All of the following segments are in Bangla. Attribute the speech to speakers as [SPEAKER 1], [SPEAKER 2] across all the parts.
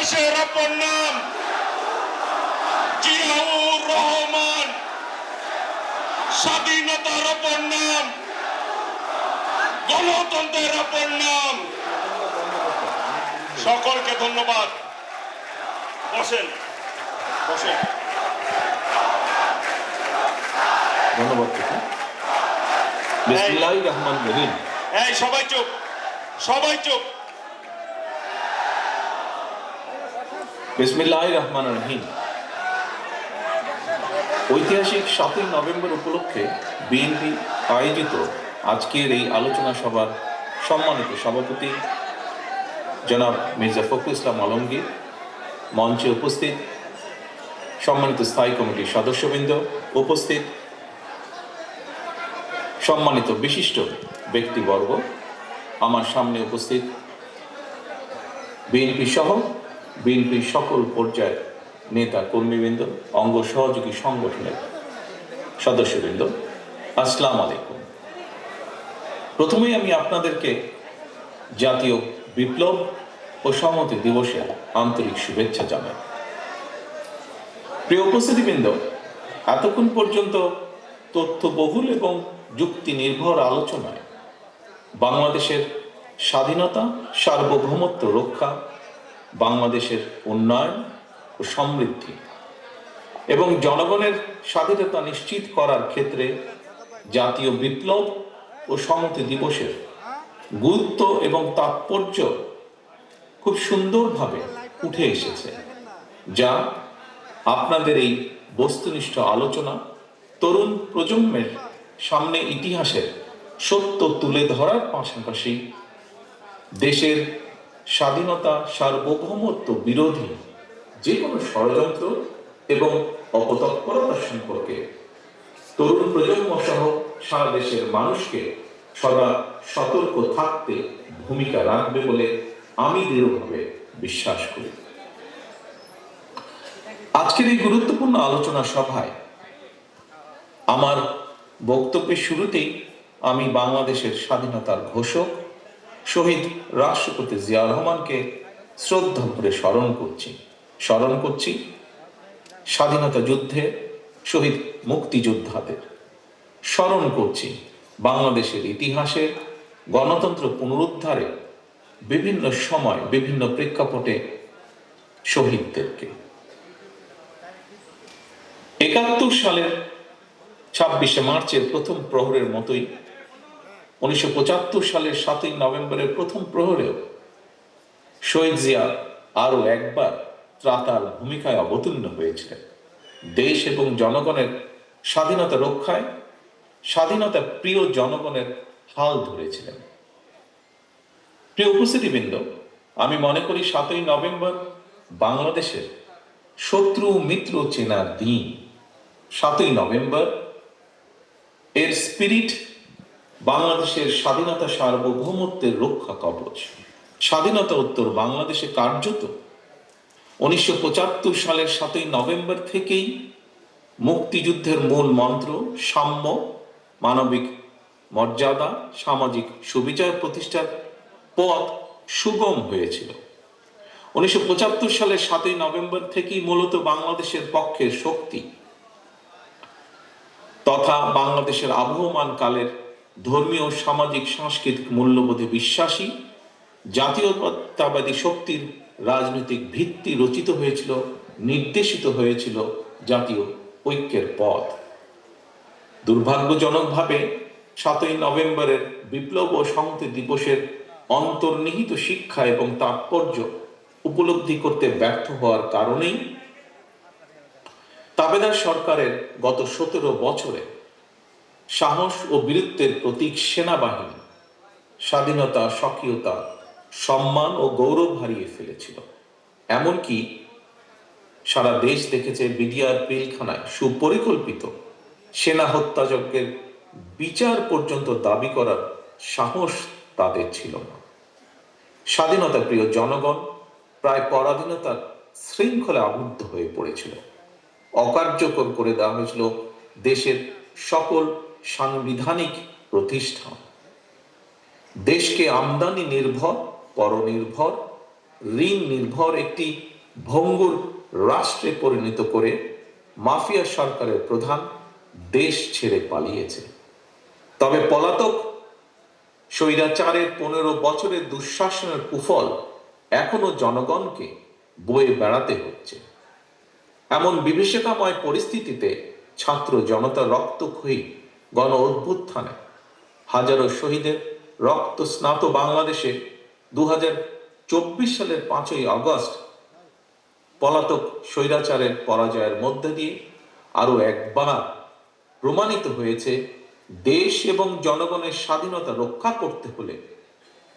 [SPEAKER 1] দেশের অপর নাম জিয়াউর রহমান স্বাধীনতার অপর নাম গণতন্ত্রের অপর নাম। সকলকে ধন্যবাদ। বসেন। বসেন।
[SPEAKER 2] ধন্যবাদ। রহিম।
[SPEAKER 1] এই সবাই চুপ। সবাই চুপ।
[SPEAKER 2] বিসমিল্লাহ রহমান রহিম ঐতিহাসিক সাতই নভেম্বর উপলক্ষে বিএনপি আয়োজিত আজকের এই আলোচনা সভার সম্মানিত সভাপতি জনাব মির্জা ফখরুল ইসলাম আলমগীর, মঞ্চে উপস্থিত সম্মানিত স্থায়ী কমিটির সদস্যবৃন্দ উপস্থিত, সম্মানিত বিশিষ্ট ব্যক্তিবর্গ, আমার সামনে উপস্থিত বিএনপি সহ বিএনপির সকল পর্যায়ের নেতা কর্মীবৃন্দ, অঙ্গ সহযোগী সংগঠনের সদস্যবৃন্দ, আসসালাম আলাইকুম। প্রথমেই আমি আপনাদেরকে জাতীয় বিপ্লব ও সংহতি দিবসের আন্তরিক শুভেচ্ছা জানাই। প্রিয় উপস্থিতিবৃন্দ, এতক্ষণ পর্যন্ত তথ্যবহুল এবং যুক্তি নির্ভর আলোচনায় বাংলাদেশের স্বাধীনতা, সার্বভৌমত্ব রক্ষা বাংলাদেশের উন্নয়ন ও সমৃদ্ধি এবং জনগণের স্বাধীনতা নিশ্চিত করার ক্ষেত্রে জাতীয় বিপ্লব ও সমতি দিবসের গুরুত্ব এবং তাৎপর্য খুব সুন্দরভাবে উঠে এসেছে, যা আপনাদের এই বস্তুনিষ্ঠ আলোচনা তরুণ প্রজন্মের সামনে ইতিহাসের সত্য তুলে ধরার পাশাপাশি দেশের স্বাধীনতা সার্বভৌমত্ব বিরোধী যে কোনো ষড়যন্ত্র এবং অপতৎপরতা সম্পর্কে তরুণ প্রজন্ম সহ সারা দেশের মানুষকে সদা সতর্ক থাকতে ভূমিকা রাখবে বলে আমি দৃঢ়ভাবে বিশ্বাস করি। আজকের এই গুরুত্বপূর্ণ আলোচনা সভায় আমার বক্তব্যের শুরুতেই আমি বাংলাদেশের স্বাধীনতার ঘোষক শহীদ রাষ্ট্রপতি জিয়া রহমানকে শ্রদ্ধা করে স্মরণ করছি। স্মরণ করছি স্বাধীনতা যুদ্ধে শহীদ মুক্তিযোদ্ধাদের। স্মরণ করছি বাংলাদেশের ইতিহাসে গণতন্ত্র পুনরুদ্ধারে বিভিন্ন সময় বিভিন্ন প্রেক্ষাপটে শহীদদেরকে। একাত্তর সালের ছাব্বিশে মার্চের প্রথম প্রহরের মতোই উনিশশো পঁচাত্তর সালের সাতই নভেম্বরের প্রথম প্রহরেও শহীদ জিয়া আরও একবার ত্রাতার ভূমিকায় অবতীর্ণ হয়েছিলেন। দেশ এবং জনগণের স্বাধীনতা রক্ষায় স্বাধীনতা প্রিয় জনগণের হাল ধরেছিলেন। প্রিয় উপস্থিতিবৃন্দ, আমি মনে করি সাতই নভেম্বর বাংলাদেশের শত্রু মিত্র চেনার দিন। সাতই নভেম্বর এর স্পিরিট বাংলাদেশের স্বাধীনতা সার্বভৌমত্বের রক্ষা কবচ। স্বাধীনতা উত্তর বাংলাদেশে কার্যত উনিশশো পঁচাত্তর সালের সাতই নভেম্বর থেকেই মুক্তিযুদ্ধের মূল মন্ত্র, সাম্য, মানবিক মর্যাদা, সামাজিক সুবিচার প্রতিষ্ঠার পথ সুগম হয়েছিল। উনিশশো পঁচাত্তর সালের সাতই নভেম্বর থেকেই মূলত বাংলাদেশের পক্ষের শক্তি তথা বাংলাদেশের আবহমান কালের ধর্মীয়, সামাজিক, সাংস্কৃতিক মূল্যবোধে বিশ্বাসী, জাতীয়তাবাদী শক্তির রাজনৈতিক ভিত্তি রচিত হয়েছিল, নির্দেশিত হয়েছিল জাতীয় ঐক্যের পথ। দুর্ভাগ্যজনকভাবে সাতই নভেম্বরের বিপ্লব ও সংহতি দিবসের অন্তর্নিহিত শিক্ষা এবং তাৎপর্য উপলব্ধি করতে ব্যর্থ হওয়ার কারণেই তাবেদার সরকারের গত সতেরো বছরে সাহস ও বীরত্বের প্রতীক সেনাবাহিনী স্বাধীনতা, স্বকীয়তা, সম্মান ও গৌরব হারিয়ে ফেলেছিল। এমনকি সারা দেশ দেখেছে বিডিআর পিলখানায় সুপরিকল্পিত সেনা হত্যাযজ্ঞের বিচার পর্যন্ত দাবি করার সাহস তাদের ছিল না। স্বাধীনতা প্রিয় জনগণ প্রায় পরাধীনতার শৃঙ্খলে আবদ্ধ হয়ে পড়েছিল। অকার্যকর করে দেওয়া হয়েছিল দেশের সকল সাংবিধানিক প্রতিষ্ঠান। দেশকে আমদানি নির্ভর, পরনির্ভর, ঋণ নির্ভর একটি ভঙ্গুর রাষ্ট্রে পরিণত করে মাফিয়া সরকারের প্রধান দেশ ছেড়ে পালিয়েছে। তবে পলাতক স্বৈরাচারের পনেরো বছরের দুঃশাসনের কুফল এখনও জনগণকে বয়ে বেড়াতে হচ্ছে। এমন বিভীষিকাময় পরিস্থিতিতে ছাত্র জনতা রক্তক্ষয়ী গণ অভ্যুত্থানে। হাজারো শহীদের রক্ত স্নাত বাংলাদেশে দু চব্বিশ সালের পাঁচই আগস্ট পলাতক স্বৈরাচারের পরাজয়ের মধ্যে দিয়ে আরও একবার প্রমাণিত হয়েছে দেশ এবং জনগণের স্বাধীনতা রক্ষা করতে হলে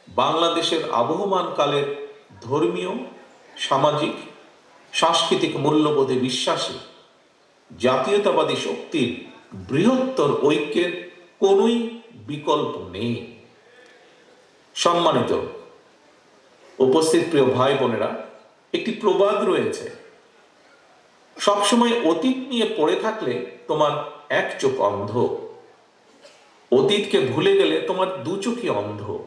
[SPEAKER 2] বাংলাদেশের আবহমান কালের ধর্মীয়, সামাজিক, সাংস্কৃতিক মূল্যবোধে বিশ্বাসী, জাতীয়তাবাদী শক্তির বৃহত্তর ঐক্যের কোনোই বিকল্প নেই। সম্মানিত উপস্থিত প্রিয় ভাই বোনেরা, একটি প্রবাদ রয়েছে। সবসময় অতীত নিয়ে পড়ে থাকলে তোমার এক চোখ অন্ধ। অতীতকে ভুলে গেলে তোমার দু অন্ধ।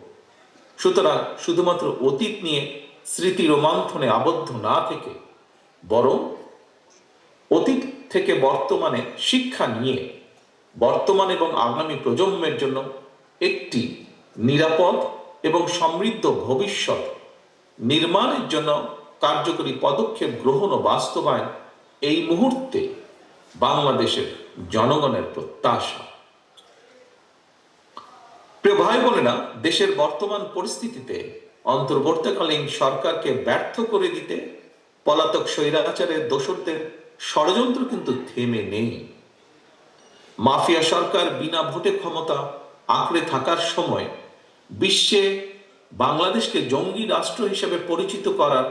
[SPEAKER 2] সুতরাং শুধুমাত্র অতীত নিয়ে স্মৃতি রোমান্থনে আবদ্ধ না থেকে বরং অতীত থেকে বর্তমানে শিক্ষা নিয়ে বর্তমান এবং আগামী প্রজন্মের জন্য একটি নিরাপদ এবং সমৃদ্ধ ভবিষ্যৎ নির্মাণের জন্য কার্যকরী পদক্ষেপ গ্রহণ ও বাস্তবায়ন এই মুহূর্তে বাংলাদেশের জনগণের প্রত্যাশা। প্রিয় ভাই বোনেরা, দেশের বর্তমান পরিস্থিতিতে অন্তর্বর্তীকালীন সরকারকে ব্যর্থ করে দিতে পলাতক স্বৈরাচারের দোসরদের ষড়যন্ত্র কিন্তু থেমে নেই। মাফিয়া সরকার বিনা ভোটে ক্ষমতা আঁকড়ে থাকার সময় বিশ্বে বাংলাদেশকে জঙ্গি রাষ্ট্র হিসেবে পরিচিত করার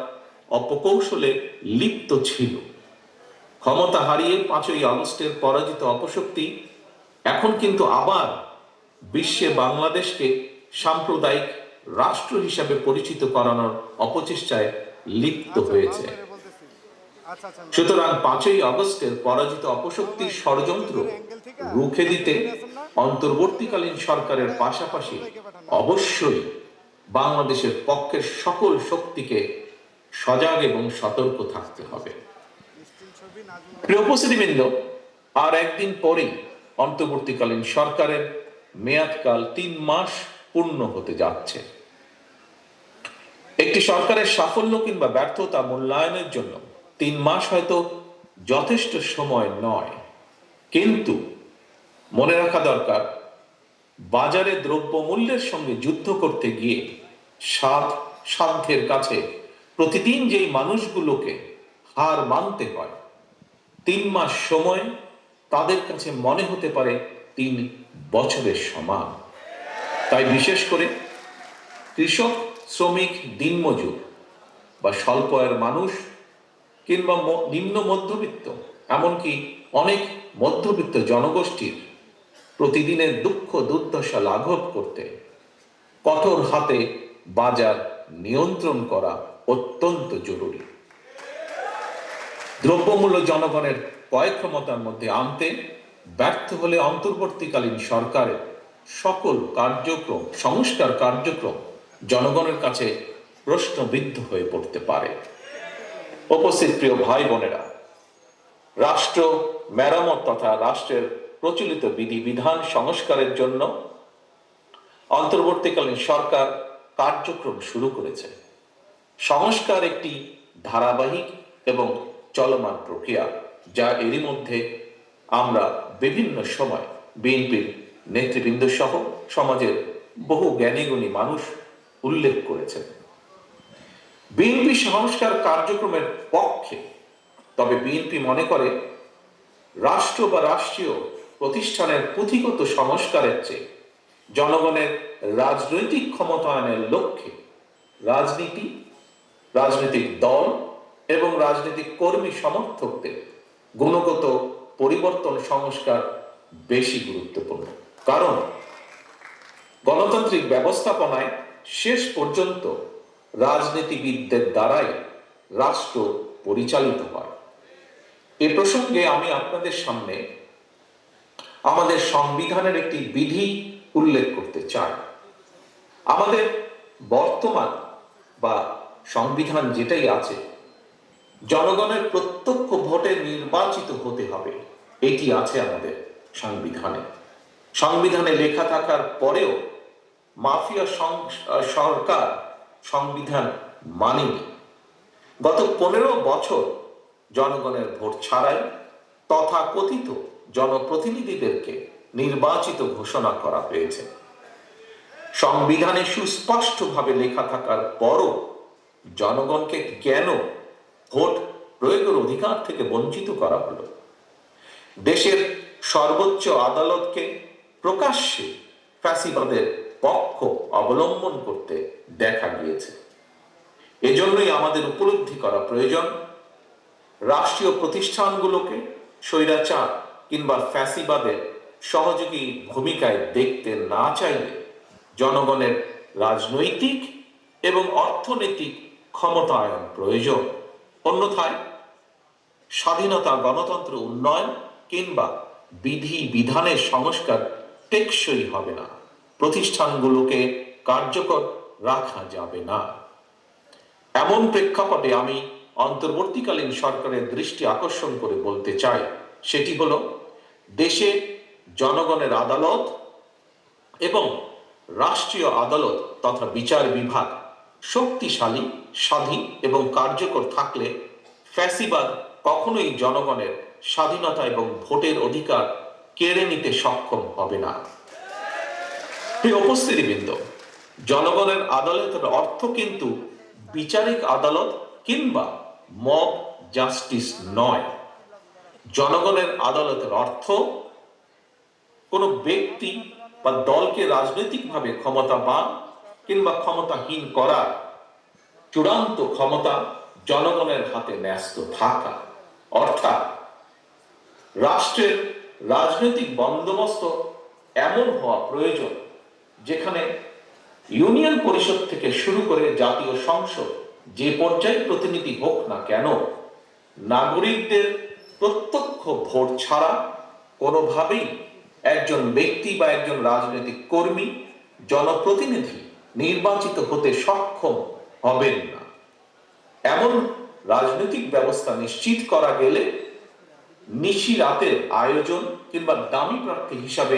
[SPEAKER 2] অপকৌশলে লিপ্ত ছিল। ক্ষমতা হারিয়ে পাঁচই আগস্টের পরাজিত অপশক্তি এখন কিন্তু আবার বিশ্বে বাংলাদেশকে সাম্প্রদায়িক রাষ্ট্র হিসাবে পরিচিত করানোর অপচেষ্টায় লিপ্ত হয়েছে। সুতরাং পাঁচই আগস্টের পরাজিত অপশক্তির ষড়যন্ত্র রুখে দিতে অন্তর্বর্তীকালীন সরকারের পাশাপাশি অবশ্যই বাংলাদেশের পক্ষের সকল শক্তিকে সজাগ এবং সতর্ক থাকতে হবে। প্রিয় আর একদিন পরেই অন্তর্বর্তীকালীন সরকারের মেয়াদকাল তিন মাস পূর্ণ হতে যাচ্ছে। একটি সরকারের সাফল্য কিংবা ব্যর্থতা মূল্যায়নের জন্য তিন মাস হয়তো যথেষ্ট সময় নয়। কিন্তু মনে রাখা দরকার, বাজারে দ্রব্যমূল্যের সঙ্গে যুদ্ধ করতে গিয়ে সাত সাধ্যের কাছে প্রতিদিন যেই মানুষগুলোকে হার মানতে হয়, তিন মাস সময় তাদের কাছে মনে হতে পারে তিন বছরের সমান। তাই বিশেষ করে কৃষক, শ্রমিক, দিনমজুর বা স্বল্প আয়ের মানুষ কিংবা নিম্ন মধ্যবিত্ত, এমনকি অনেক মধ্যবিত্ত জনগোষ্ঠীর প্রতিদিনের দুঃখ দুর্দশা লাঘব করতে কঠোর হাতে বাজার নিয়ন্ত্রণ করা অত্যন্ত জরুরি। দ্রব্যমূল্য জনগণের ক্রয় ক্ষমতার মধ্যে আনতে ব্যর্থ হলে অন্তর্বর্তীকালীন সরকারের সকল কার্যক্রম, সংস্কার কার্যক্রম জনগণের কাছে প্রশ্নবিদ্ধ হয়ে পড়তে পারে। উপস্থিত প্রিয় ভাই বোনেরা, রাষ্ট্র, মেরামত তথা রাষ্ট্রের প্রচলিত বিধিবিধান সংস্কারের জন্য অন্তর্বর্তীকালীন সরকার কার্যক্রম শুরু করেছে। সংস্কার একটি ধারাবাহিক এবং চলমান প্রক্রিয়া, যা এরই মধ্যে আমরা বিভিন্ন সময় বিএনপির নেতৃবৃন্দ সহ সমাজের বহু জ্ঞানীগুণী মানুষ উল্লেখ করেছেন। বিএনপি সংস্কার কার্যক্রমের পক্ষে। তবে বিএনপি মনে করে, রাষ্ট্র বা রাষ্ট্রীয় প্রতিষ্ঠানের পুঁথিগত সংস্কারের চেয়ে জনগণের রাজনৈতিক ক্ষমতায়নের লক্ষ্যে রাজনীতি, রাজনৈতিক দল এবং রাজনৈতিক কর্মী সমর্থকদের গুণগত পরিবর্তন সংস্কার বেশি গুরুত্বপূর্ণ। কারণ গণতান্ত্রিক ব্যবস্থাপনায় শেষ পর্যন্ত রাজনীতিবিদদের দ্বারাই রাষ্ট্র পরিচালিত হয়। এ প্রসঙ্গে আমি আপনাদের সামনে আমাদের সংবিধানের একটি বিধি উল্লেখ করতে চাই। আমাদের বর্তমান বা সংবিধান যেটাই আছে, জনগণের প্রত্যক্ষ ভোটে নির্বাচিত হতে হবে। এটি আছে আমাদের সংবিধানে। সংবিধানে লেখা থাকার পরেও মাফিয়া সরকার সংবিধান মানেনি। গত পনেরো বছর জনগণের ভোট ছাড়াই তথাকথিত জনপ্রতিনিধিদেরকে নির্বাচিত ঘোষণা করা হয়েছে। সংবিধানে সুস্পষ্টভাবে লেখা থাকার পরও জনগণকে কেন ভোট প্রয়োগের অধিকার থেকে বঞ্চিত করা হলো? দেশের সর্বোচ্চ আদালতকে প্রকাশ্যে ফ্যাসিবাদের পক্ষ অবলম্বন করতে দেখা গিয়েছে। এজন্যই আমাদের উপলব্ধি করা প্রয়োজন। রাষ্ট্রীয় প্রতিষ্ঠানগুলোকে স্বৈরাচার কিংবা ফ্যাসিবাদের সহযোগী ভূমিকায় দেখতে না চাইলে জনগণের রাজনৈতিক এবং অর্থনৈতিক ক্ষমতায়ন প্রয়োজন। অন্যথায় স্বাধীনতা গণতন্ত্র উন্নয়ন কিংবা বিধি বিধানের সংস্কার টেকসই হবে না। প্রতিষ্ঠানগুলোকে কার্যকর রাখা যাবে না। এমন প্রেক্ষাপটে আমি অন্তর্বর্তীকালীন সরকারের দৃষ্টি আকর্ষণ করে বলতে চাই, সেটি হল দেশে জনগণের আদালত এবং রাষ্ট্রীয় আদালত তথা বিচার বিভাগ শক্তিশালী, স্বাধীন এবং কার্যকর থাকলে ফ্যাসিবাদ কখনোই জনগণের স্বাধীনতা এবং ভোটের অধিকার কেড়ে নিতে সক্ষম হবে না। প্রিয় উপস্থিতিবৃন্দ জনগণের আদালতের অর্থ কিন্তু বিচারিক আদালত কিংবা মব জাস্টিস নয়। জনগণের আদালতের অর্থ কোনো ব্যক্তি বা দলকে রাজনৈতিকভাবে ক্ষমতাবান কিংবা ক্ষমতাহীন করার চূড়ান্ত ক্ষমতা জনগণের হাতে ন্যস্ত থাকা। অর্থাৎ রাষ্ট্রের রাজনৈতিক বন্দোবস্ত এমন হওয়া প্রয়োজন যেখানে ইউনিয়ন পরিষদ থেকে শুরু করে জাতীয় সংসদ যে পর্যায়ে প্রতিনিধি হোক না কেন, নাগরিকদের প্রত্যক্ষ ভোট ছাড়া কোনোভাবেই একজন ব্যক্তি বা একজন রাজনৈতিক কর্মী, জনপ্রতিনিধি নির্বাচিত হতে সক্ষম হবেন না। এমন রাজনৈতিক ব্যবস্থা নিশ্চিত করা গেলে নিশি রাতের আয়োজন কিংবা দামি প্রার্থী হিসাবে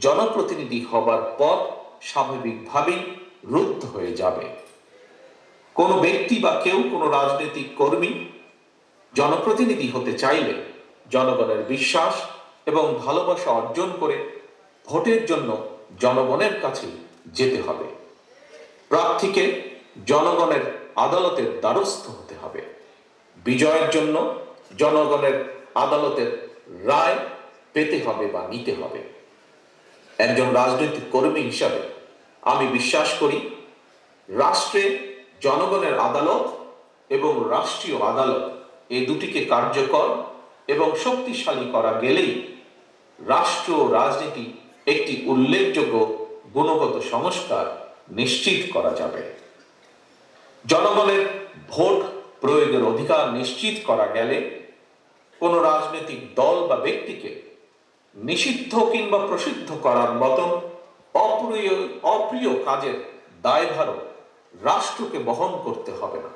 [SPEAKER 2] জনপ্রতিনিধি হবার পথ স্বাভাবিকভাবেই রুদ্ধ হয়ে যাবে। কোনো ব্যক্তি বা কেউ, কোনো রাজনৈতিক কর্মী, জনপ্রতিনিধি হতে চাইলে জনগণের বিশ্বাস এবং ভালোবাসা অর্জন করে ভোটের জন্য জনগণের কাছে যেতে হবে। প্রার্থীকে জনগণের আদালতের দ্বারস্থ হতে হবে। বিজয়ের জন্য জনগণের আদালতের রায় পেতে হবে বা নিতে হবে। একজন রাজনৈতিক কর্মী হিসাবে আমি বিশ্বাস করি রাষ্ট্রে জনগণের আদালত এবং রাষ্ট্রীয় আদালত এই দুটিকে কার্যকর এবং শক্তিশালী করা গেলেই রাষ্ট্র রাজনীতি একটি উল্লেখযোগ্য গুণগত সংস্কার নিশ্চিত করা যাবে। জনগণের ভোট প্রয়োগের অধিকার নিশ্চিত করা গেলে কোনো রাজনৈতিক দল বা ব্যক্তিকে নিষিদ্ধ কিংবা প্রসিদ্ধ করার মতন অপ্রিয় অপ্রিয় কাজের দায়ভারও রাষ্ট্রকে বহন করতে হবে না।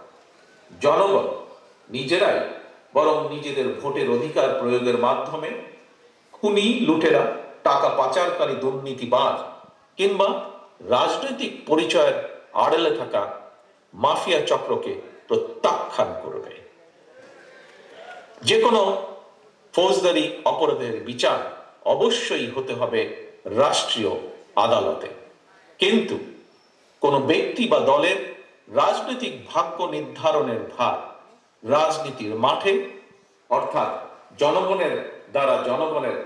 [SPEAKER 2] জনগণ নিজেরাই বরং নিজেদের ভোটের অধিকার প্রয়োগের মাধ্যমে খুনি, লুটেরা, টাকা পাচারকারী, দুর্নীতিবাজ কিংবা রাজনৈতিক পরিচয়ের আড়ালে থাকা মাফিয়া চক্রকে প্রত্যাখ্যান করবে যে কোনো ফৌজদারি অপরাধের বিচার অবশ্যই হতে হবে রাষ্ট্রীয় আদালতে। কিন্তু কোনো ব্যক্তি বা দলের রাজনৈতিক ভাগ্য নির্ধারণের ভার রাজনীতির মাঠে, অর্থাৎ জনগণের দ্বারা জনগণের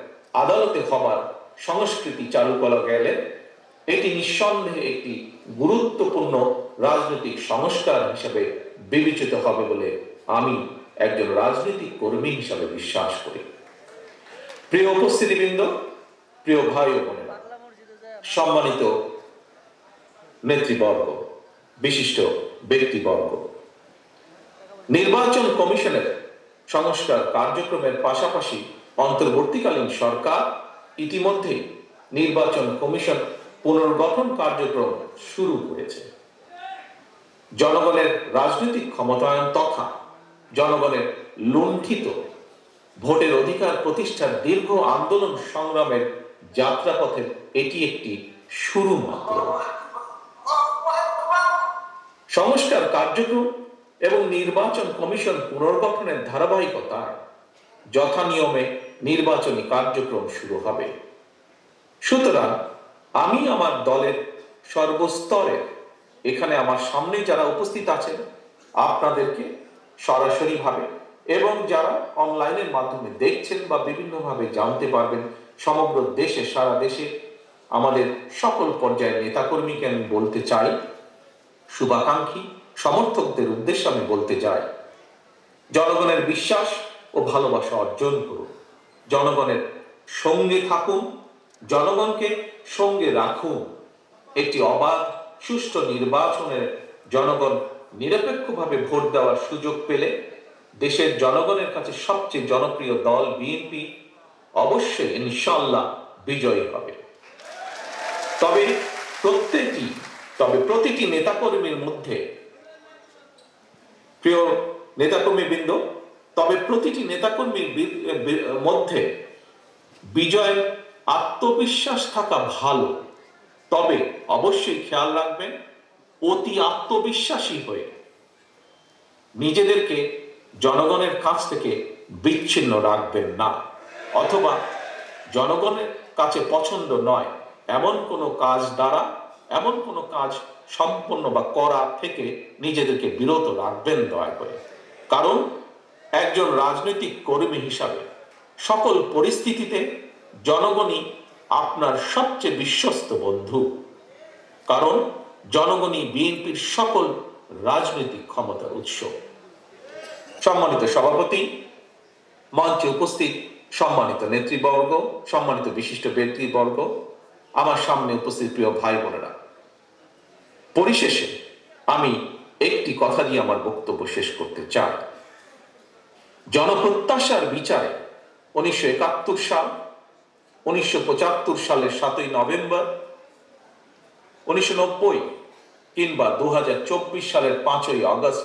[SPEAKER 2] আদালতে হবার সংস্কৃতি চালু করা গেলে, এটি নিঃসন্দেহে একটি গুরুত্বপূর্ণ রাজনৈতিক সংস্কার হিসেবে বিবেচিত হবে বলে আমি একজন রাজনৈতিক কর্মী হিসাবে বিশ্বাস করি। প্রিয় উপস্থিতিবৃন্দ, প্রিয় ভাই সম্মানিত নেতৃবর্গ, বিশিষ্ট ব্যক্তিবর্গ, নির্বাচন কমিশনের সংস্কার কার্যক্রমের পাশাপাশি অন্তর্বর্তীকালীন সরকার ইতিমধ্যে নির্বাচন কমিশন পুনর্গঠন কার্যক্রম শুরু করেছে। জনগণের রাজনৈতিক ক্ষমতায়ন তথা জনগণের লুণ্ঠিত ভোটের অধিকার প্রতিষ্ঠার দীর্ঘ আন্দোলন সংগ্রামের যাত্রাপথের এটি একটি শুরু মাত্র সংস্কার কার্যক্রম এবং নির্বাচন কমিশন পুনর্গঠনের ধারাবাহিকতায় যথানিয়মে নির্বাচনী কার্যক্রম শুরু হবে। সুতরাং আমি আমার দলের সর্বস্তরে এখানে আমার সামনে যারা উপস্থিত আছেন, আপনাদেরকে সরাসরিভাবে এবং যারা অনলাইনের মাধ্যমে দেখছেন বা বিভিন্নভাবে জানতে পারবেন, সমগ্র দেশে, সারা দেশে আমাদের সকল পর্যায়ের নেতাকর্মীকে আমি বলতে চাই? শুভাকাঙ্ক্ষী, সমর্থকদের উদ্দেশ্যে আমি বলতে চাই, জনগণের বিশ্বাস ও ভালোবাসা অর্জন করুন। জনগণের সঙ্গে থাকুন, জনগণকে সঙ্গে রাখুন। একটি অবাধ, সুষ্ঠু নির্বাচনের জনগণ নিরপেক্ষভাবে ভোট দেওয়ার সুযোগ পেলে দেশের জনগণের কাছে সবচেয়ে জনপ্রিয় দল বিএনপি, অবশ্যই ইনশাল্লাহ বিজয়ী হবে। তবে প্রত্যেকটি তবে প্রতিটি নেতাকর্মীর মধ্যে, প্রিয় নেতাকর্মী বৃন্দ তবে প্রতিটি নেতাকর্মীর মধ্যে বিজয়ের আত্মবিশ্বাস থাকা ভালো। তবে অবশ্যই খেয়াল রাখবেন, অতি আত্মবিশ্বাসী হয়ে নিজেদেরকে জনগণের কাছ থেকে বিচ্ছিন্ন রাখবেন না। অথবা জনগণের কাছে পছন্দ নয়, এমন কোনো কাজ দ্বারা, এমন কোনো কাজ সম্পন্ন বা করা থেকে নিজেদেরকে বিরত রাখবেন দয়া করে। কারণ একজন রাজনৈতিক কর্মী হিসাবে সকল পরিস্থিতিতে জনগণই আপনার সবচেয়ে বিশ্বস্ত বন্ধু। কারণ জনগণই বিএনপির সকল রাজনৈতিক ক্ষমতার উৎস। সম্মানিত সভাপতি, মঞ্চে উপস্থিত সম্মানিত নেতৃবর্গ, সম্মানিত বিশিষ্ট ব্যক্তিবর্গ, আমার সামনে উপস্থিত প্রিয় ভাই বোনেরা। পরিশেষে আমি একটি কথা দিয়ে আমার বক্তব্য শেষ করতে চাই। জনপ্রত্যাশার বিচারে উনিশশো একাত্তর সাল, উনিশশো পঁচাত্তর সালের সাতই নভেম্বর, উনিশশো নব্বই কিংবা দু হাজার চব্বিশ সালের পাঁচই আগস্ট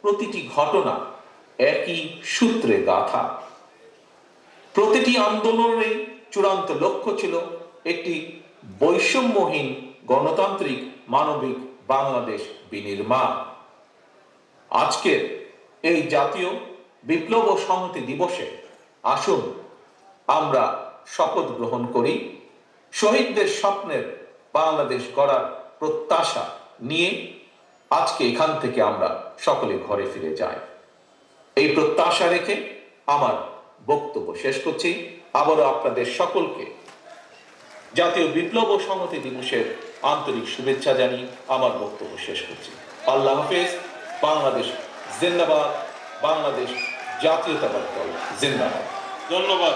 [SPEAKER 2] প্রতিটি ঘটনা একই সূত্রে গাথা। প্রতিটি আন্দোলনের চূড়ান্ত লক্ষ্য ছিল একটি বৈষম্যহীন গণতান্ত্রিক মানবিক বাংলাদেশ বিনির্মাণ। আজকের এই জাতীয় বিপ্লব ও সংহতি দিবসে আসুন আমরা শপথ গ্রহণ করি, শহীদদের স্বপ্নের বাংলাদেশ গড়ার প্রত্যাশা নিয়ে আজকে এখান থেকে আমরা সকলে ঘরে ফিরে যাই। এই প্রত্যাশা রেখে আমার বক্তব্য শেষ করছি। আবারও আপনাদের সকলকে জাতীয় বিপ্লব ও সংহতি দিবসের আন্তরিক শুভেচ্ছা জানিয়ে আমার বক্তব্য শেষ করছি। আল্লাহ হাফেজ। বাংলাদেশ জিন্দাবাদ। বাংলাদেশ জাতীয়তাবাদ দল জিন্দাবাদ।
[SPEAKER 1] ধন্যবাদ।